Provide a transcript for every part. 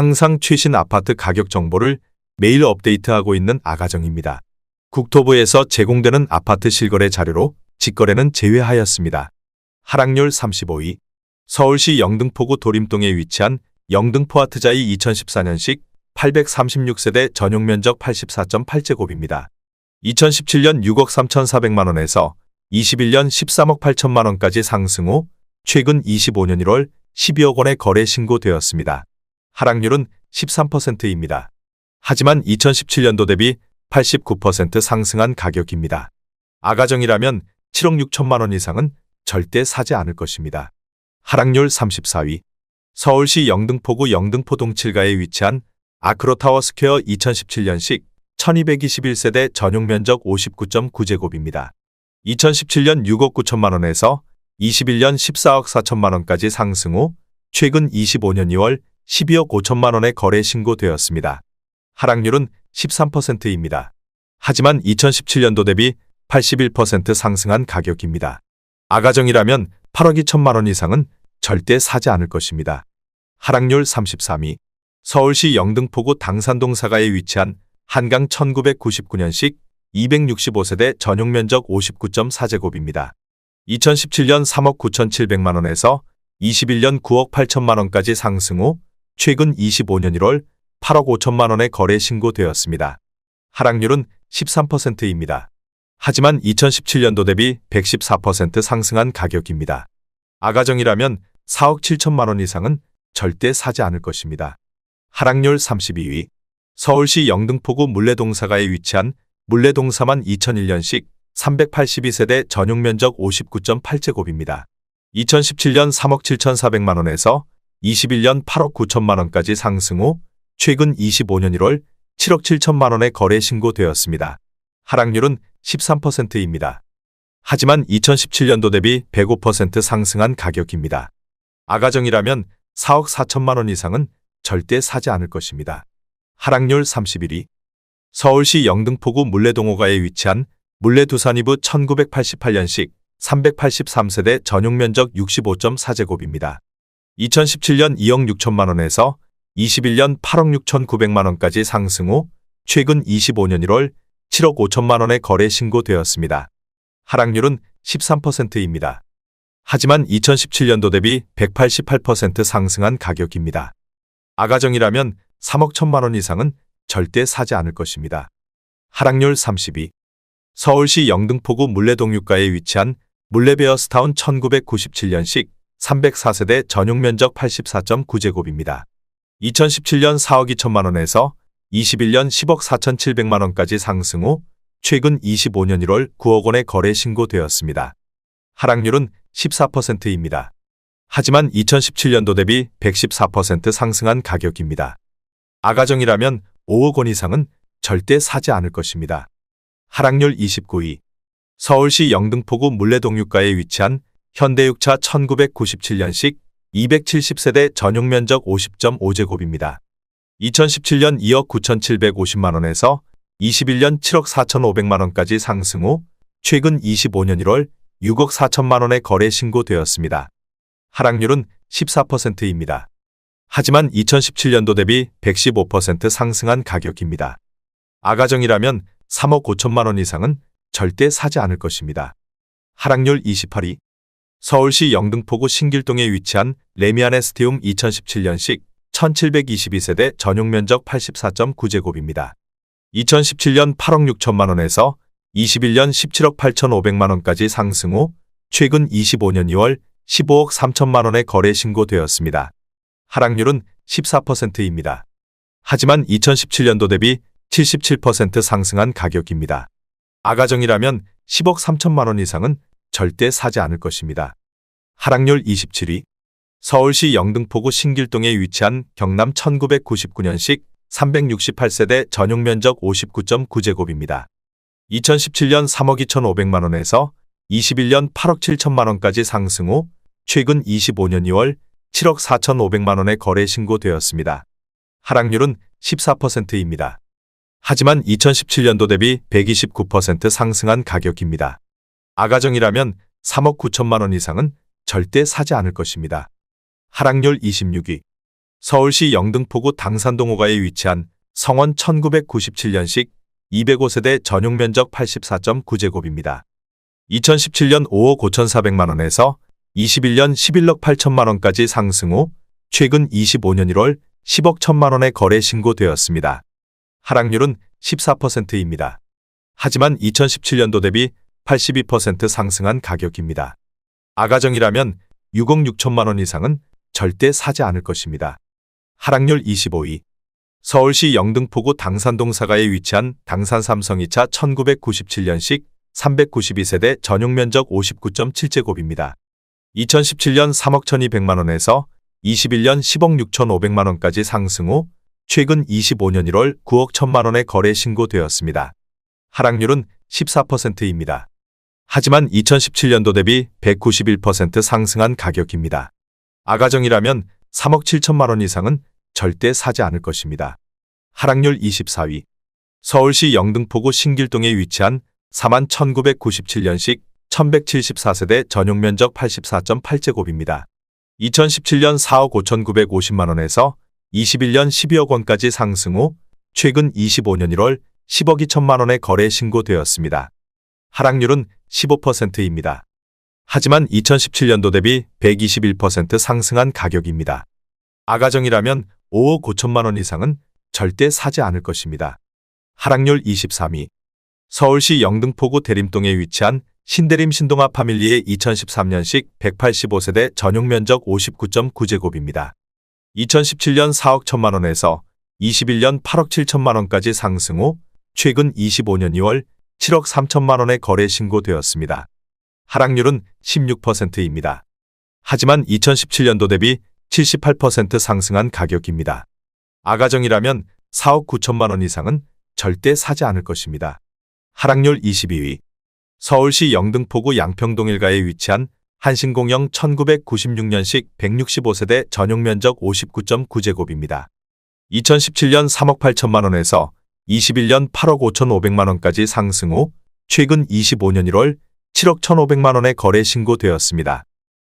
항상 최신 아파트 가격 정보를 매일 업데이트하고 있는 아가정입니다. 국토부에서 제공되는 아파트 실거래 자료로 직거래는 제외하였습니다. 하락률 35위 서울시 영등포구 도림동에 위치한 영등포 아트자이 2014년식 836세대 전용 면적 84.8제곱입니다. 2017년 6억 3,400만 원에서 21년 13억 8천만 원까지 상승 후 최근 25년 1월 12억 원의 거래 신고되었습니다. 하락률은 13%입니다. 하지만 2017년도 대비 89% 상승한 가격입니다. 아가정이라면 7억 6천만 원 이상은 절대 사지 않을 것입니다. 하락률 34위 서울시 영등포구 영등포동 7가에 위치한 아크로타워 스퀘어 2017년식 1221세대 전용 면적 59.9제곱입니다. 2017년 6억 9천만 원에서 21년 14억 4천만 원까지 상승 후 최근 25년 2월 12억 5천만 원의 거래 신고되었습니다. 하락률은 13%입니다. 하지만 2017년도 대비 81% 상승한 가격입니다. 아가정이라면 8억 2천만 원 이상은 절대 사지 않을 것입니다. 하락률 33위 서울시 영등포구 당산동 사가에 위치한 한강 1999년식 265세대 전용 면적 59.4제곱입니다. 2017년 3억 9,700만 원에서 21년 9억 8천만 원까지 상승 후 최근 25년 1월 8억 5천만 원의 거래 신고되었습니다. 하락률은 13%입니다. 하지만 2017년도 대비 114% 상승한 가격입니다. 아가정이라면 4억 7천만 원 이상은 절대 사지 않을 것입니다. 하락률 32위 서울시 영등포구 물레동사가에 위치한 물레동사만 2001년식 382세대 전용 면적 59.8제곱입니다. 2017년 3억 7,400만 원에서 21년 8억 9천만 원까지 상승 후 최근 25년 1월 7억 7천만 원의 거래 신고되었습니다. 하락률은 13%입니다. 하지만 2017년도 대비 105% 상승한 가격입니다. 아가정이라면 4억 4천만 원 이상은 절대 사지 않을 것입니다. 하락률 31위 서울시 영등포구 물레동호가에 위치한 물레두산이브 1988년식 383세대 전용 면적 65.4제곱입니다. 2017년 2억 6천만 원에서 21년 8억 6천 9백만 원까지 상승 후 최근 25년 1월 7억 5천만 원의 거래 신고되었습니다. 하락률은 13%입니다. 하지만 2017년도 대비 188% 상승한 가격입니다. 아가정이라면 3억 1천만 원 이상은 절대 사지 않을 것입니다. 하락률 32 서울시 영등포구 물레동육가에 위치한 물레베어스타운 1997년식 304세대 전용 면적 84.9제곱입니다. 2017년 4억 2천만 원에서 21년 10억 4천7백만 원까지 상승 후 최근 25년 1월 9억 원의 거래 신고되었습니다. 하락률은 14%입니다. 하지만 2017년도 대비 114% 상승한 가격입니다. 아가정이라면 5억 원 이상은 절대 사지 않을 것입니다. 하락률 29위 서울시 영등포구 물레동육가에 위치한 현대육차 1997년식 270세대 전용 면적 50.5제곱입니다. 2017년 2억 9,750만 원에서 21년 7억 4,500만 원까지 상승 후 최근 25년 1월 6억 4천만 원의 거래 신고되었습니다. 하락률은 14%입니다. 하지만 2017년도 대비 115% 상승한 가격입니다. 아가정이라면 3억 5천만 원 이상은 절대 사지 않을 것입니다. 하락률 28위 서울시 영등포구 신길동에 위치한 레미안에스티움 2017년식 1722세대 전용 면적 84.9제곱입니다. 2017년 8억 6천만 원에서 21년 17억 8천5백만 원까지 상승 후 최근 25년 2월 15억 3천만 원의 거래 신고되었습니다. 하락률은 14%입니다. 하지만 2017년도 대비 77% 상승한 가격입니다. 아가정이라면 10억 3천만 원 이상은 절대 사지 않을 것입니다. 하락률 27위 서울시 영등포구 신길동에 위치한 경남 1999년식 368세대 전용 면적 59.9제곱입니다. 2017년 3억 2천5백만 원에서 21년 8억 7천만 원까지 상승 후 최근 25년 2월 7억 4천5백만 원의 거래 신고되었습니다. 하락률은 14%입니다. 하지만 2017년도 대비 129% 상승한 가격입니다. 아가정이라면 3억 9천만 원 이상은 절대 사지 않을 것입니다. 하락률 26위 서울시 영등포구 당산동 5가에 위치한 성원 1997년식 205세대 전용 면적 84.9제곱입니다. 2017년 5억 5,400만 원에서 21년 11억 8천만 원까지 상승 후 최근 25년 1월 10억 1천만 원의 거래 신고되었습니다. 하락률은 14%입니다. 하지만 2017년도 대비 82% 상승한 가격입니다. 아가정이라면 6억 6천만 원 이상은 절대 사지 않을 것입니다. 하락률 25위. 서울시 영등포구 당산동 사가에 위치한 당산 삼성 2차 1997년식 392세대 전용 면적 59.7제곱입니다. 2017년 3억 1200만 원에서 21년 10억 6,500만 원까지 상승 후 최근 25년 1월 9억 1천만 원의 거래 신고되었습니다. 하락률은 14%입니다. 하지만 2017년도 대비 191% 상승한 가격입니다. 아가정이라면 3억 7천만 원 이상은 절대 사지 않을 것입니다. 하락률 24위. 서울시 영등포구 신길동에 위치한 4만 1997년식 1174세대 전용 면적 84.8제곱입니다. 2017년 4억 5,950만 원에서 21년 12억 원까지 상승 후 최근 25년 1월 10억 2천만 원의 거래 신고되었습니다. 하락률은 15%입니다. 하지만 2017년도 대비 121% 상승한 가격입니다. 아가정이라면 5억 5천만 원 이상은 절대 사지 않을 것입니다. 하락률 23위. 서울시 영등포구 대림동에 위치한 신대림 신동아 파밀리의 2013년식 185세대 전용 면적 59.9제곱입니다. 2017년 4억 1천만 원에서 21년 8억 7천만 원까지 상승 후 최근 25년 2월 7억 3천만 원의 거래 신고되었습니다. 하락률은 16%입니다. 하지만 2017년도 대비 78% 상승한 가격입니다. 아가정이라면 4억 9천만 원 이상은 절대 사지 않을 것입니다. 하락률 22위. 서울시 영등포구 양평동 일가에 위치한 한신공영 1996년식 165세대 전용 면적 59.9제곱입니다. 2017년 3억 8천만 원에서 21년 8억 5천5백만 원까지 상승 후 최근 25년 1월 7억 1,500만 원의 거래 신고되었습니다.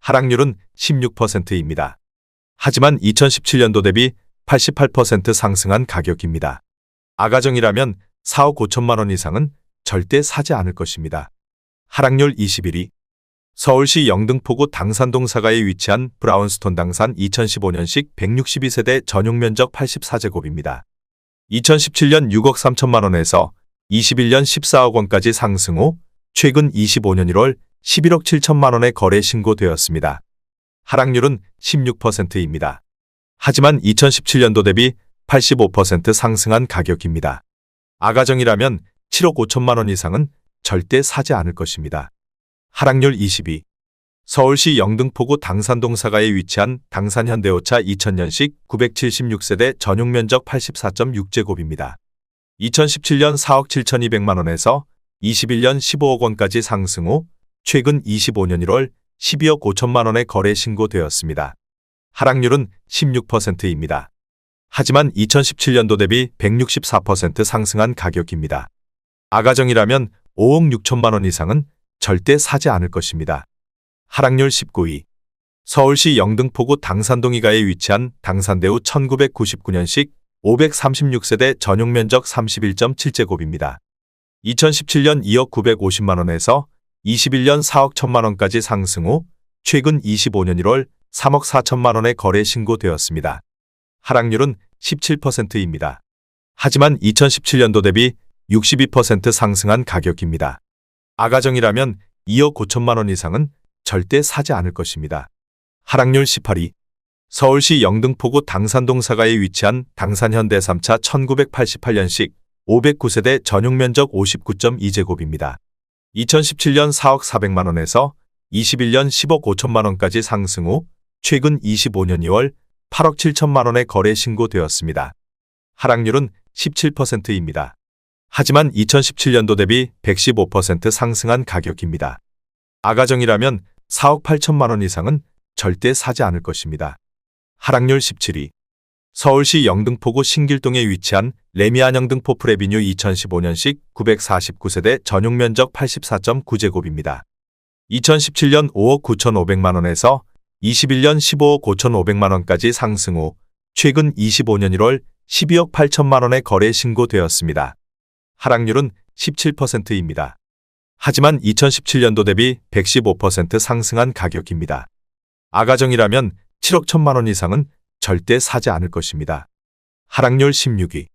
하락률은 16%입니다. 하지만 2017년도 대비 88% 상승한 가격입니다. 아가정이라면 4억 5천만 원 이상은 절대 사지 않을 것입니다. 하락률 21위. 서울시 영등포구 당산동 사가에 위치한 브라운스톤 당산 2015년식 162세대 전용 면적 84제곱입니다. 2017년 6억 3천만 원에서 21년 14억 원까지 상승 후 최근 25년 1월 11억 7천만 원의 거래 신고되었습니다. 하락률은 16%입니다. 하지만 2017년도 대비 85% 상승한 가격입니다. 아가정이라면 7억 5천만 원 이상은 절대 사지 않을 것입니다. 하락률 22. 서울시 영등포구 당산동 사가에 위치한 당산현대오차 2000년식 976세대 전용 면적 84.6제곱입니다. 2017년 4억 7,200만 원에서 21년 15억 원까지 상승 후 최근 25년 1월 12억 5천만 원의 거래 신고되었습니다. 하락률은 16%입니다. 하지만 2017년도 대비 164% 상승한 가격입니다. 아가정이라면 5억 6천만 원 이상은 절대 사지 않을 것입니다. 하락률 19위. 서울시 영등포구 당산동이가에 위치한 당산대우 1999년식 536세대 전용 면적 31.7제곱입니다. 2017년 2억 950만 원에서 21년 4억 1천만 원까지 상승 후 최근 25년 1월 3억 4천만 원의 거래 신고되었습니다. 하락률은 17%입니다. 하지만 2017년도 대비 62% 상승한 가격입니다. 아가정이라면 2억 5천만 원 이상은 절대 사지 않을 것입니다. 하락률 18위. 서울시 영등포구 당산동 사가에 위치한 당산현대 3차 1988년식 509세대 전용 면적 59.2제곱입니다. 2017년 4억 4백만 원에서 21년 10억 5천만 원까지 상승 후 최근 25년 2월 8억 7천만 원의 거래 신고되었습니다. 하락률은 17%입니다. 하지만 2017년도 대비 115% 상승한 가격입니다. 아가정이라면 4억 8천만 원 이상은 절대 사지 않을 것입니다. 하락률 17위. 서울시 영등포구 신길동에 위치한 레미안 영등포 프레비뉴 2015년식 949세대 전용 면적 84.9제곱입니다. 2017년 5억 9,500만 원에서 21년 15억 5,500만 원까지 상승 후 최근 25년 1월 12억 8천만 원의 거래 신고되었습니다. 하락률은 17%입니다. 하지만 2017년도 대비 115% 상승한 가격입니다. 아가정이라면 7억 1천만 원 이상은 절대 사지 않을 것입니다. 하락률 16위.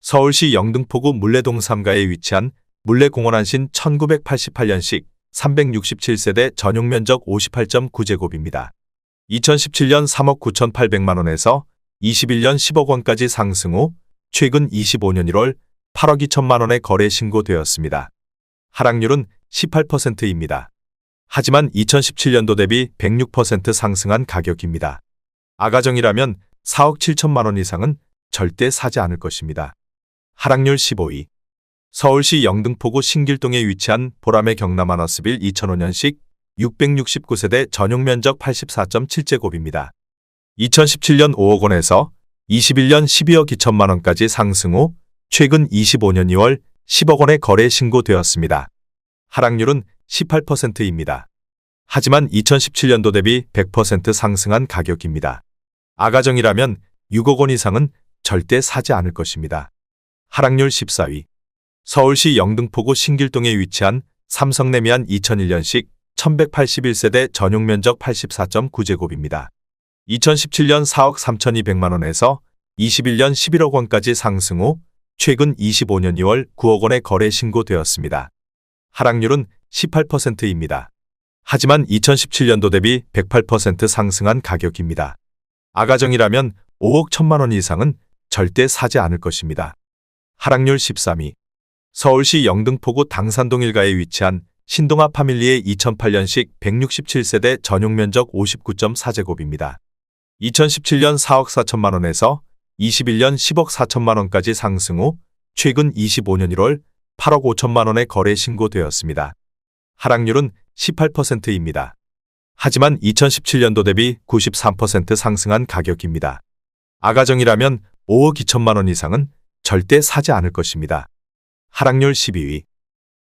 서울시 영등포구 물레동 3가에 위치한 물레공원 안신 1988년식 367세대 전용 면적 58.9제곱입니다. 2017년 3억 9,800만 원에서 21년 10억 원까지 상승 후 최근 25년 1월 8억 2천만 원의 거래 신고되었습니다. 하락률은 18%입니다. 하지만 2017년도 대비 106% 상승한 가격입니다. 아가정이라면 4억 7천만 원 이상은 절대 사지 않을 것입니다. 하락률 15위. 서울시 영등포구 신길동에 위치한 보람의 경남 아너스빌 2005년식 669세대 전용 면적 84.7제곱입니다. 2017년 5억 원에서 21년 12억 2천만 원까지 상승 후 최근 25년 2월 10억 원의 거래 신고되었습니다. 하락률은 18%입니다. 하지만 2017년도 대비 100% 상승한 가격입니다. 아가정이라면 6억 원 이상은 절대 사지 않을 것입니다. 하락률 14위. 서울시 영등포구 신길동에 위치한 삼성레미안 2001년식 1181세대 전용 면적 84.9제곱입니다. 2017년 4억 3,200만 원에서 21년 11억 원까지 상승 후 최근 25년 2월 9억 원의 거래 신고되었습니다. 하락률은 18%입니다. 하지만 2017년도 대비 108% 상승한 가격입니다. 아가정이라면 5억 1천만 원 이상은 절대 사지 않을 것입니다. 하락률 13위. 서울시 영등포구 당산동 일가에 위치한 신동아 파밀리의 2008년식 167세대 전용 면적 59.4제곱입니다. 2017년 4억 4천만 원에서 21년 10억 4천만 원까지 상승 후 최근 25년 1월 8억 5천만 원의 거래 신고되었습니다. 하락률은 18%입니다. 하지만 2017년도 대비 93% 상승한 가격입니다. 아가정이라면 5억 2천만 원 이상은 절대 사지 않을 것입니다. 하락률 12위.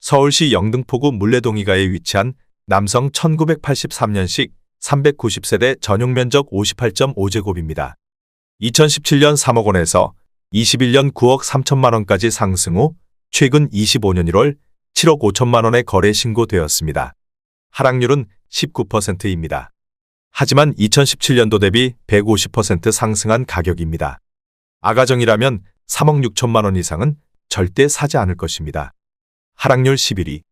서울시 영등포구 물레동이가에 위치한 남성 1983년식 390세대 전용 면적 58.5제곱입니다. 2017년 3억 원에서 21년 9억 3천만 원까지 상승 후 최근 25년 1월 7억 5천만 원의 거래 신고되었습니다. 하락률은 19%입니다. 하지만 2017년도 대비 150% 상승한 가격입니다. 아가정이라면 3억 6천만 원 이상은 절대 사지 않을 것입니다. 하락률 11위.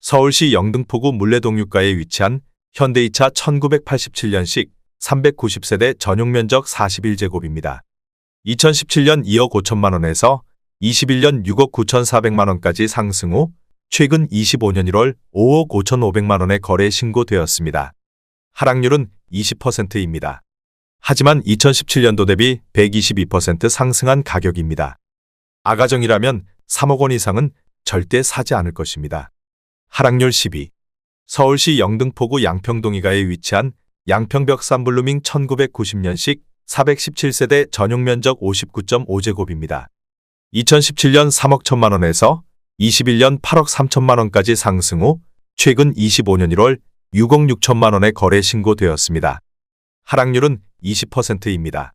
서울시 영등포구 물레동유가에 위치한 현대이차 1987년식 390세대 전용 면적 41제곱입니다. 2017년 2억 5천만 원에서 21년 6억 9천4백만 원까지 상승 후 최근 25년 1월 5억 5천5백만 원의 거래 신고되었습니다. 하락률은 20%입니다. 하지만 2017년도 대비 122% 상승한 가격입니다. 아가정이라면 3억 원 이상은 절대 사지 않을 것입니다. 하락률 12. 서울시 영등포구 양평동이가에 위치한 양평벽 산블루밍 1990년식 417세대 전용 면적 59.5제곱입니다. 2017년 3억 1천만 원에서 21년 8억 3천만 원까지 상승 후 최근 25년 1월 6억 6천만 원의 거래 신고되었습니다. 하락률은 20%입니다.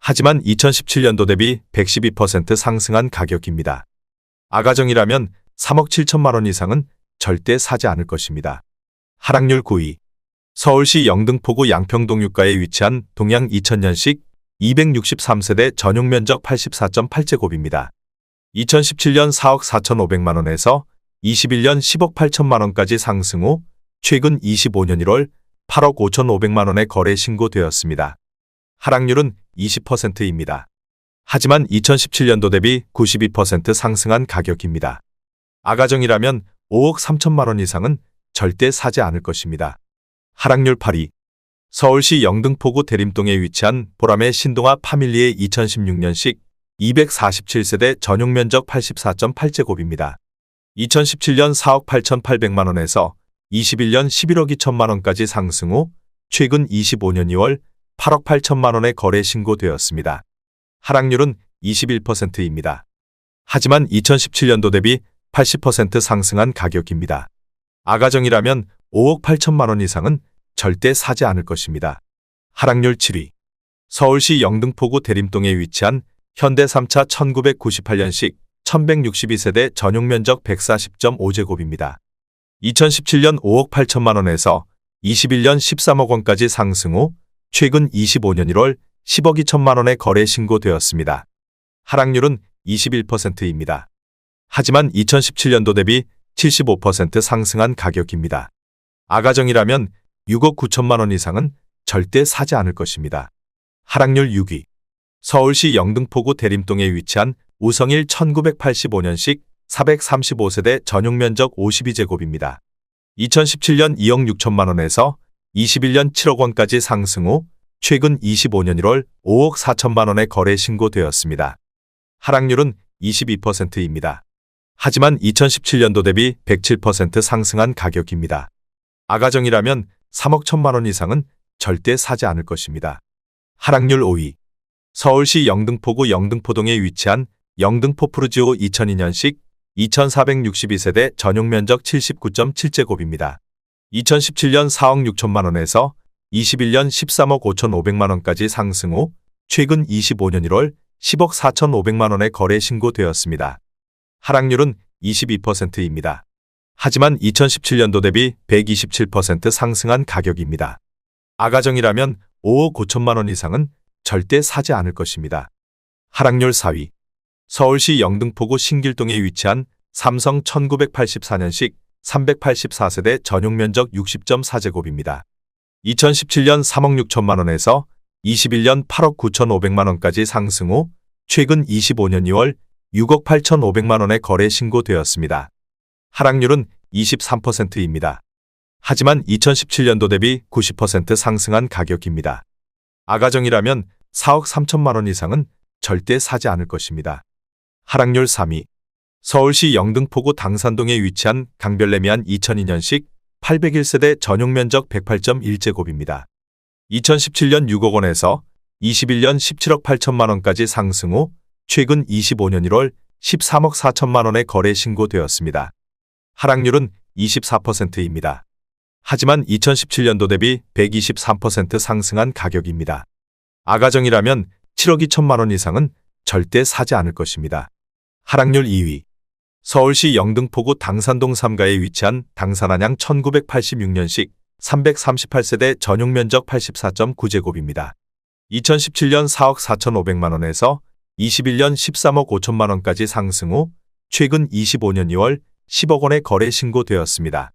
하지만 2017년도 대비 112% 상승한 가격입니다. 아가정이라면 3억 7천만 원 이상은 절대 사지 않을 것입니다. 하락률 9위. 서울시 영등포구 양평동 유가에 위치한 동양 2000년식 263세대 전용 면적 84.8제곱입니다. 2017년 4억 4,500만 원에서 21년 10억 8천만 원까지 상승 후 최근 25년 1월 8억 5,500만 원의 거래 신고되었습니다. 하락률은 20%입니다. 하지만 2017년도 대비 92% 상승한 가격입니다. 아가정이라면 5억 3천만 원 이상은 절대 사지 않을 것입니다. 하락률 8위. 서울시 영등포구 대림동에 위치한 보람의 신동아 파밀리의 2016년식 247세대 전용 면적 84.8제곱입니다. 2017년 4억 8,800만 원에서 21년 11억 2천만 원까지 상승 후 최근 25년 2월 8억 8천만 원의 거래 신고되었습니다. 하락률은 21%입니다. 하지만 2017년도 대비 80% 상승한 가격입니다. 아가정이라면 5억 8천만 원 이상은 절대 사지 않을 것입니다. 하락률 7위. 서울시 영등포구 대림동에 위치한 현대 3차 1998년식 1162세대 전용 면적 140.5제곱입니다. 2017년 5억 8천만 원에서 21년 13억 원까지 상승 후 최근 25년 1월 10억 2천만 원에 거래 신고되었습니다. 하락률은 21%입니다. 하지만 2017년도 대비 75% 상승한 가격입니다. 아가정이라면 6억 9천만 원 이상은 절대 사지 않을 것입니다. 하락률 6위. 서울시 영등포구 대림동에 위치한 우성일 1985년식 435세대 전용 면적 52제곱입니다. 2017년 2억 6천만 원에서 21년 7억 원까지 상승 후 최근 25년 1월 5억 4천만 원에 거래 신고되었습니다. 하락률은 22%입니다. 하지만 2017년도 대비 107% 상승한 가격입니다. 아가정이라면 3억 1천만 원 이상은 절대 사지 않을 것입니다. 하락률 5위. 서울시 영등포구 영등포동에 위치한 영등포 푸르지오 2002년식 2462세대 전용 면적 79.7제곱입니다. 2017년 4억 6천만 원에서 21년 13억 5천5백만 원까지 상승 후 최근 25년 1월 10억 4천5백만 원에 거래 신고되었습니다. 하락률은 22%입니다. 하지만 2017년도 대비 127% 상승한 가격입니다. 아가정이라면 5억 5천만 원 이상은 절대 사지 않을 것입니다. 하락률 4위. 서울시 영등포구 신길동에 위치한 삼성 1984년식 384세대 전용 면적 60.4제곱입니다. 2017년 3억 6천만 원에서 21년 8억 9천5백만 원까지 상승 후 최근 25년 2월 6억 8천5백만 원에 거래 신고되었습니다. 하락률은 23%입니다. 하지만 2017년도 대비 90% 상승한 가격입니다. 아가정이라면 4억 3천만 원 이상은 절대 사지 않을 것입니다. 하락률 3위. 서울시 영등포구 당산동에 위치한 강별레미안 2002년식 801세대 전용 면적 108.1제곱입니다. 2017년 6억 원에서 21년 17억 8천만 원까지 상승 후 최근 25년 1월 13억 4천만 원에 거래 신고되었습니다. 하락률은 24%입니다. 하지만 2017년도 대비 123% 상승한 가격입니다. 아가정이라면 7억 2천만 원 이상은 절대 사지 않을 것입니다. 하락률 2위. 서울시 영등포구 당산동 3가에 위치한 당산안양 1986년식 338세대 전용 면적 84.9제곱입니다. 2017년 4억 4천5백만 원에서 21년 13억 5천만 원까지 상승 후 최근 25년 2월 10억 원에 거래 신고되었습니다.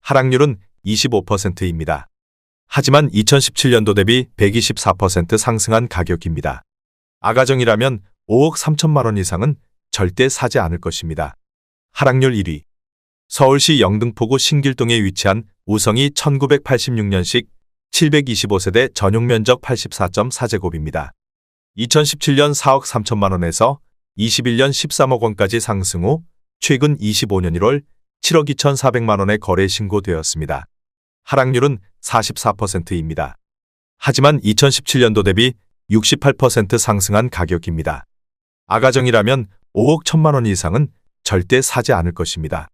하락률은 25%입니다. 하지만 2017년도 대비 124% 상승한 가격입니다. 아가정이라면 5억 3천만 원 이상은 절대 사지 않을 것입니다. 하락률 1위. 서울시 영등포구 신길동에 위치한 우성이 1986년식 725세대 전용 면적 84.4제곱입니다. 2017년 4억 3천만 원에서 21년 13억 원까지 상승 후 최근 25년 1월 7억 2천4백만 원에 거래 신고되었습니다. 하락률은 44%입니다. 하지만 2017년도 대비 68% 상승한 가격입니다. 아가정이라면 5억 1천만 원 이상은 절대 사지 않을 것입니다.